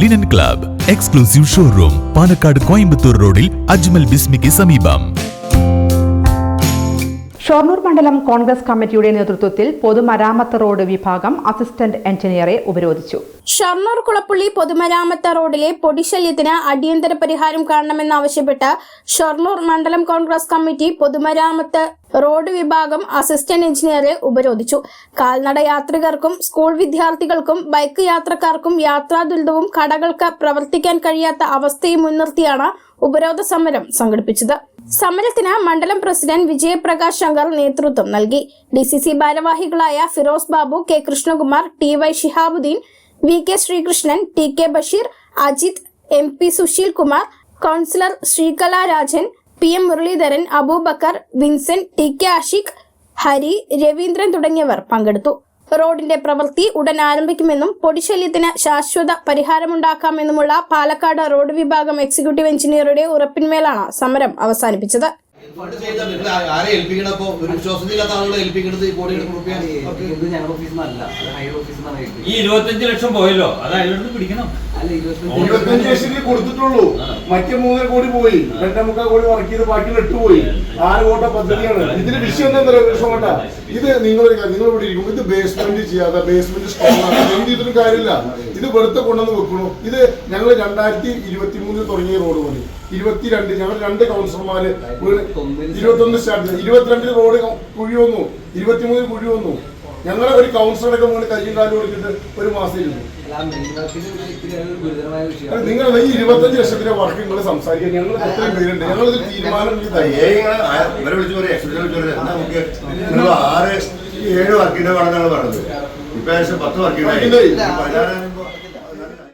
Linen club exclusive showroom Palakkad Coimbatore റോഡിൽ അജ്മൽ ബിസ്മിക്ക് സമീപം. ഷൊർണൂർ മണ്ഡലം കോൺഗ്രസ് കമ്മിറ്റിയുടെ നേതൃത്വത്തിൽ പൊതുമരാമത്ത് റോഡ് വിഭാഗം അസിസ്റ്റന്റ് എഞ്ചിനീയറെ ഉപരോധിച്ചു. ഷർണൂർ കുളപ്പുള്ളി പൊതുമരാമത്ത് റോഡിലെ പൊടിശല്യത്തിന് അടിയന്തര പരിഹാരം കാണണമെന്നാവശ്യപ്പെട്ട് ഷൊർണൂർ മണ്ഡലം കോൺഗ്രസ് കമ്മിറ്റി പൊതുമരാമത്ത് റോഡ് വിഭാഗം അസിസ്റ്റന്റ് എഞ്ചിനീയറെ ഉപരോധിച്ചു. കാൽനട യാത്രികർക്കും സ്കൂൾ വിദ്യാർത്ഥികൾക്കും ബൈക്ക് യാത്രക്കാർക്കും യാത്രാ ദുരിതവും കടകൾക്ക് പ്രവർത്തിക്കാൻ കഴിയാത്ത അവസ്ഥയും മുൻനിർത്തിയാണ് ഉപരോധ സമരം സംഘടിപ്പിച്ചത്. സമരത്തിന് മണ്ഡലം പ്രസിഡന്റ് വിജയപ്രകാശ് ശങ്കർ നേതൃത്വം നൽകി. ഡി ഭാരവാഹികളായ Firoz Babu K Krishnakumar T Y Shihabuddin V K Sreekrishnan T K Basheer Ajith M P Susheel Kumar councillor Sreekala Rajan P M Muraleedharan Abubacker Vincent T K Ashiq Hari Raveendran തുടങ്ങിയവർ പങ്കെടുത്തു. റോഡിന്റെ പ്രവൃത്തി ഉടൻ ആരംഭിക്കുമെന്നും പൊടിശല്യത്തിന് ശാശ്വത പരിഹാരമുണ്ടാക്കാമെന്നുമുള്ള Palakkad road വിഭാഗം എക്സിക്യൂട്ടീവ് എഞ്ചിനീയറുടെ ഉറപ്പിന്മേലാണ് സമരം അവസാനിപ്പിച്ചത്. ഈ ഇരുപത്തഞ്ച് ലക്ഷം പോയല്ലോ. അത് അയാളോട് പിടിക്കണം. അല്ല ഇരുപത്തഞ്ച് ഇരുപത്തഞ്ച് ലക്ഷത്തിൽ കൊടുത്തിട്ടുള്ളൂ. മറ്റേ മൂന്നര കോടി പോയി. രണ്ടേ മുക്കാൽ കോടി വർക്ക് ചെയ്ത് ബാക്കി എട്ട് പോയി. ആറ് കോട്ട പദ്ധതിയാണ്. ഇതിന്റെ വിഷയം എന്താ പറയുക ഇത് നിങ്ങൾ നിങ്ങൾ ഇവിടെ ഇരിക്കും ഇത് ബേസ്മെന്റ് ചെയ്യാതെ ബേസ്മെന്റ് സ്ട്രോങ് ആണ് എന്ത് കാര്യമില്ല. ഇത് വെറുതെ കൊണ്ടുവന്ന് വെക്കണു. ഇത് ഞങ്ങൾ രണ്ടായിരത്തി ഇരുപത്തി മൂന്നിൽ തുടങ്ങിയ റോഡ് പണി ഇരുപത്തിരണ്ട് ഞങ്ങൾ രണ്ട് കൗൺസിലർമാര് ഇരുപത്തൊന്ന് സ്റ്റാർട്ട് ചെയ്തു ഇരുപത്തിരണ്ടിൽ റോഡ് കുഴി വന്നു. ഇരുപത്തിമൂന്നിൽ കുഴി വന്നു. ഞങ്ങളെ ഒരു കൗൺസിലറൊക്കെ മുകളിൽ കയ്യും കാലും കൊടുത്തിട്ട് ഒരു മാസം ഇരുന്നു. നിങ്ങൾ ഈ ഇരുപത്തഞ്ച് ലക്ഷത്തിന്റെ വർക്ക് നിങ്ങൾ സംസാരിക്കുക ഞങ്ങൾ എത്രയും പേരുണ്ട്. ഞങ്ങൾ തീരുമാനം ആറ് ഏഴ് വർക്കിന്റെ ഞങ്ങൾ പറഞ്ഞത്. ഇപ്പൊ ഏകദേശം പത്ത് വർക്കിന്റെ